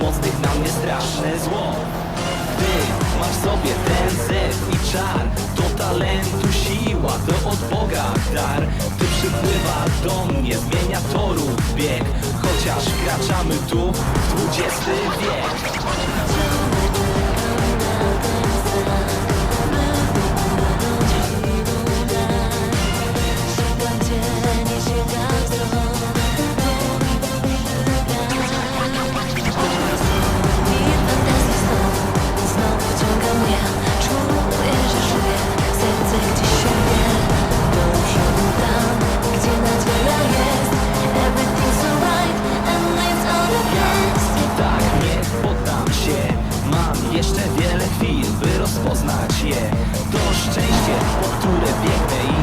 mocnych na mnie straszne zło. Ty masz sobie ten zew i czar To talentu siła, to od Boga dar. Ty przypływa do mnie, zmienia toru bieg Chociaż kraczamy tu w dwudziesty wiek. jeszcze wiele chwil, by rozpoznać je. To szczęście, po które biegnę i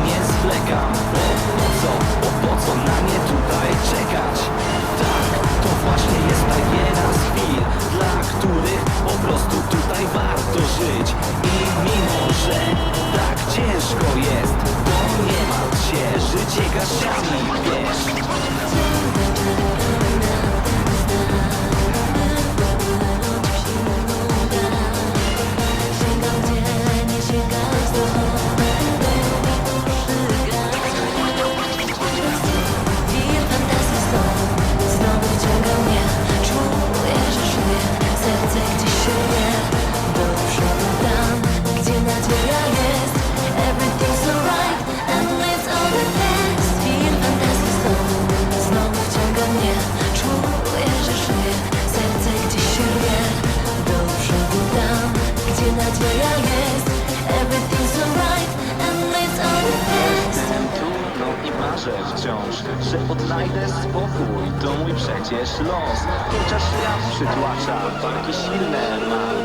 No znajdę spokój, to mój przecież los. Chociaż świat przytłacza, walki silne mam